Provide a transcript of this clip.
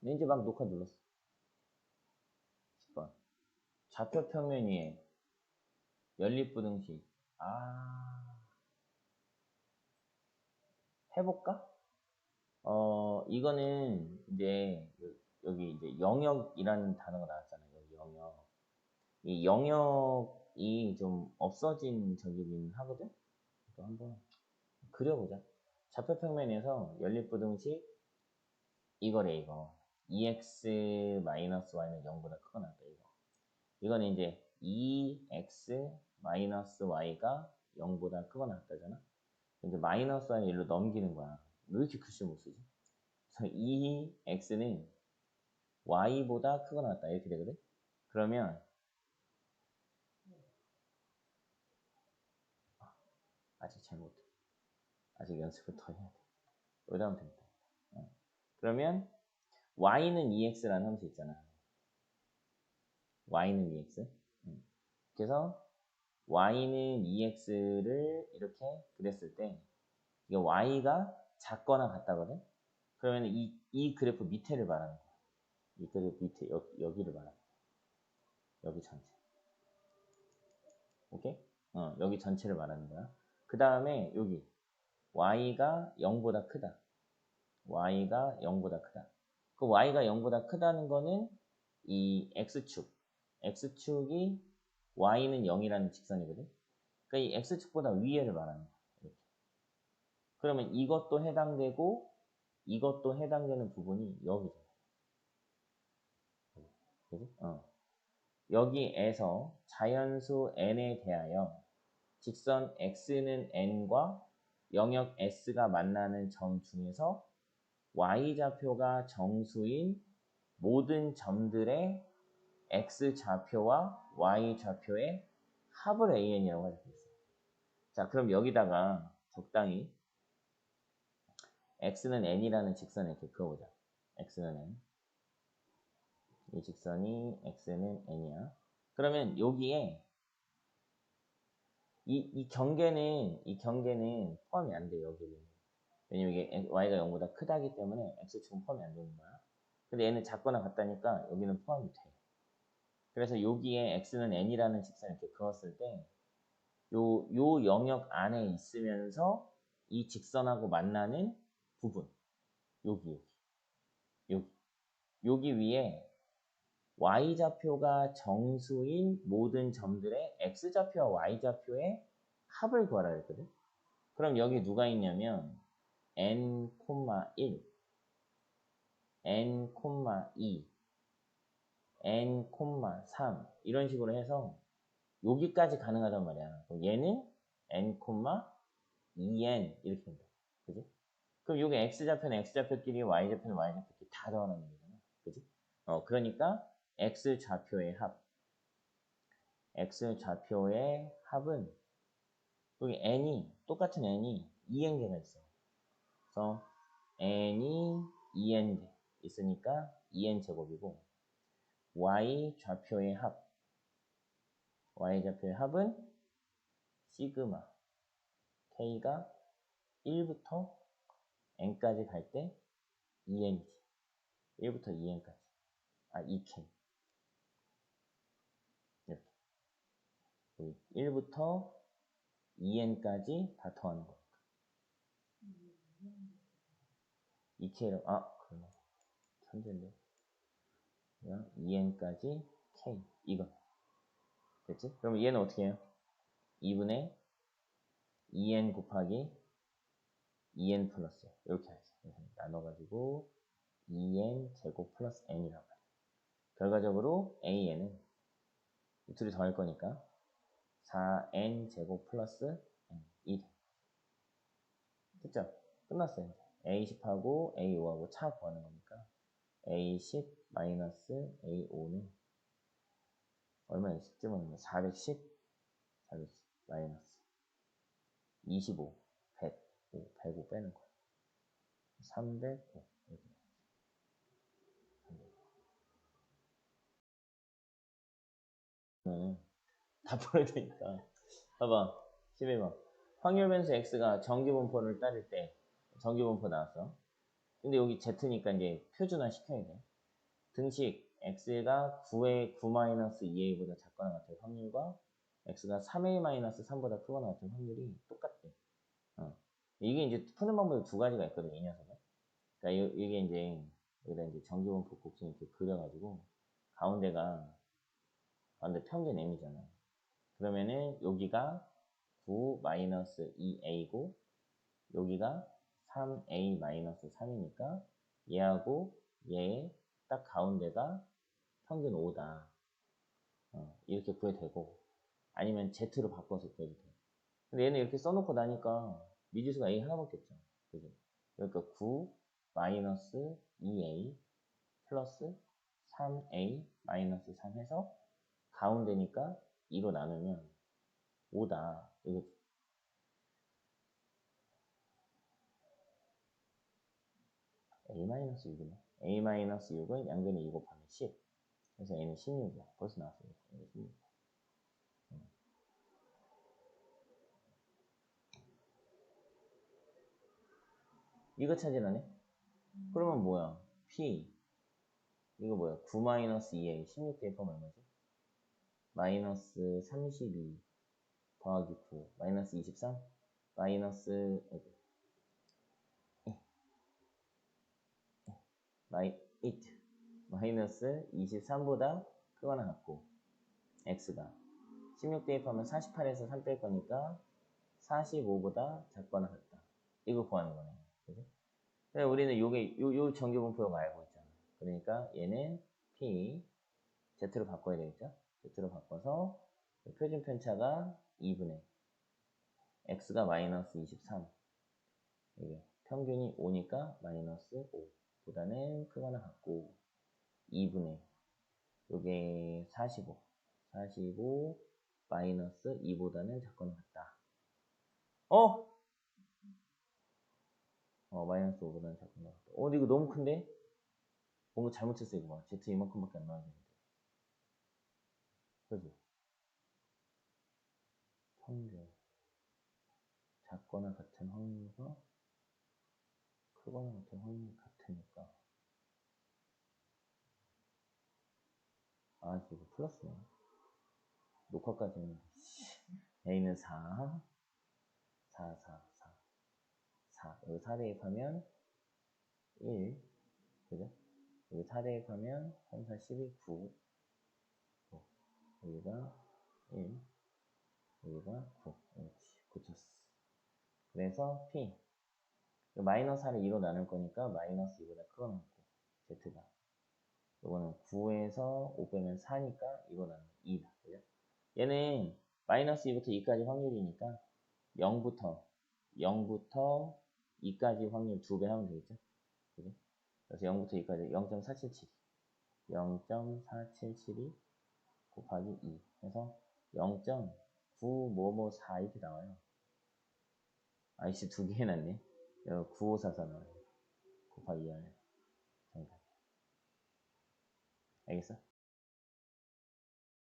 근데 이제 막 녹화 눌렀어. 10번. 좌표 평면 위에 연립부등식. 아. 해볼까? 어, 이거는 이제 여기 이제 영역이라는 단어가 나왔잖아요. 여기 영역. 이 영역이 좀 없어진 적이긴 하거든? 이거 한번 그려보자. 좌표 평면에서 연립부등식 이거래, 이거. EX-Y는 0보다 크거나 같다, 이거. 이거는 이제 EX-Y가 0보다 크거나 같다잖아? 이제 마이너스 y 일로 넘기는 거야. 왜 이렇게 글씨 못 쓰지? 그래서 EX는 Y보다 크거나 같다. 이렇게 되거든? 그러면 아직 잘 못해. 아직 연습을 더 해야 돼. 여기다 하면 됩니다. 어. 그러면 y는 ex라는 함수 있잖아. y는 ex. 음. 그래서 y는 ex를 이렇게 그렸을 때 이게 y가 작거나 같다거든. 그러면 이, 이 그래프 밑에를 말하는 거야. 이 그래프 밑에 여, 여기를 말하는 거야. 여기 전체. 오케이? 어, 여기 전체를 말하는 거야. 그 다음에 여기 y가 0보다 크다. y가 0보다 크다. 그 y가 0보다 크다는 거는 이 x축, x축이 y는 0이라는 직선이거든. 그러니까 이 x축보다 위에를 말하는 거야. 이렇게. 그러면 이것도 해당되고 이것도 해당되는 부분이 여기잖아. 그지? 어. 여기에서 자연수 n에 대하여 직선 x는 n과 영역 s가 만나는 점 중에서 y좌표가 정수인 모든 점들의 x좌표와 y좌표의 합을 an이라고 하고 있어요. 자, 그럼 여기다가 적당히 x는 n이라는 직선을 이렇게 그어보자. x는 n. 이 직선이 x는 n이야. 그러면 여기에 이, 이 경계는, 이 경계는 포함이 안 돼, 여기는. 왜냐면 이게 y가 0보다 크다기 때문에 x축은 포함이 안 되는 거야. 근데 얘는 작거나 같다니까 여기는 포함이 돼. 그래서 여기에 x는 n이라는 직선을 이렇게 그었을 때, 요, 요 영역 안에 있으면서 이 직선하고 만나는 부분. 여기, 여기. 여기. 여기 위에 y좌표가 정수인 모든 점들의 x좌표와 y좌표의 합을 구하라 했거든. 그럼 여기 누가 있냐면 n, 1, n, 2, n, 3 이런 식으로 해서 여기까지 가능하단 말이야. 얘는 n, 2n 이렇게 된다. 그지? 그럼 여기 x좌표는 x좌표끼리 y좌표는 y좌표끼리 다 더하는 얘기잖아. 그지? 어, 그러니까 x좌표의 합. x좌표의 합은 여기 n이 똑같은 n이 2n개가 있어. 그래서 n이 2n 있으니까 2n 제곱이고 y 좌표의 합 y 좌표의 합은 시그마 k가 1부터 n까지 갈 때 2n이지. 1부터 2n까지. 아, 2k. 1부터 2n까지 다 더하는 거니까. 2k로, 아, 그러네. 천재인데. 2n까지 k. 이거. 됐지? 그럼 얘는 어떻게 해요? 2분의 2n 곱하기 2n 플러스. 이렇게 하지. 나눠가지고 2n 제곱 플러스 n이라고 해요. 결과적으로 an은 이 둘이 더할 거니까 4n 제곱 플러스 n 2 됐죠? 끝났어요. A10하고 A5하고 차 구하는 거니까 A10 마이너스 A5는 얼마야? 10쯤은 410 410 마이너스 25 105 105 빼는 거야 305 이렇게 음. 다 풀어야 되니까. 봐봐. 11번. 확률 변수 x가 정기분포를 따를 때 정기분포 나왔어. 근데 여기 z니까 이제 표준화 시켜야 돼. 등식 x가 9의 9-2a보다 작거나 같을 확률과 x가 3a-3보다 크거나 같은 확률이 똑같대. 어. 이게 이제 푸는 방법이 두 가지가 있거든, 이 녀석은. 그러니까 이- 이게 이제 여기다 이제 정기분포 곡선 이렇게 그려가지고 가운데가 가운데 평균 m이잖아. 그러면은 여기가 9-2a고 여기가 3a-3이니까 얘하고 얘딱 가운데가 평균 5다. 어, 이렇게 구해도 되고 아니면 z로 바꿔서 구해도 돼. 근데 얘는 이렇게 써놓고 나니까 미지수가 a 하나밖에 없잖아. 그지? 그러니까 9 마이너스 2a 플러스 3a 마이너스 3 해서 가운데니까 2로 나누면 5다. 이거 a-6이네. a-6은 양변에 2 곱하면 10. 그래서 a는 16이야. 벌써 나왔어요. a 16. 이거 찾으라네? 그러면 뭐야? p 이거 뭐야? 9 마이너스 2a 16 대입하면 얼마지? 마이너스 32 더하기 9 마이너스 23 마이너스 어디? 마이 8 마이너스 23보다 크거나 같고 x가 16 대입하면 48에서 3 뺄 거니까 45보다 작거나 같다. 이거 구하는 거네. 그지? 그래 우리는 요게 요, 요 정규분포가 알고 있잖아. 그러니까 얘는 p z로 바꿔야 되겠죠? Z로 바꿔서 표준 편차가 2분의 x가 마이너스 23 이게 평균이 5니까 마이너스 5 보다는 크거나 같고 2분의 요게 45 45 마이너스 2보다는 작거나 같다. 어? 어 마이너스 5보다는 작거나 같다. 어 이거 너무 큰데? 뭔가 잘못했어 이거 봐. z 이만큼밖에 안 나와야 되는데. 그지? 평균. 작거나 같은 확률과 크거나 같은 확률이 같으니까 아 이거 플러스네 녹화까지 했는데 A는 4 4 4 4 4 여기 4 대입하면 1 그죠? 여기 4 대입하면 3, 4, 12, 9 어, 여기가 1 여기가 9 그렇지. 고쳤어. 그래서 P. 마이너스 4를 2로 나눌 거니까 마이너스 2보다 크거나 Z가 요거는 9에서 5 빼면 4니까 2로 나누면 2다. 그죠? 얘는 마이너스 2부터 2까지 확률이니까 0부터 0부터 2까지 확률 2배 하면 되겠죠? 그죠? 그래서 0부터 2까지 0.477 0.477이. 곱하기 2 해서 0.9 뭐뭐 4 이렇게 나와요. 아이씨 두 개 해놨네. 9544 나와요. 곱하기 2 하면 정답 알겠어?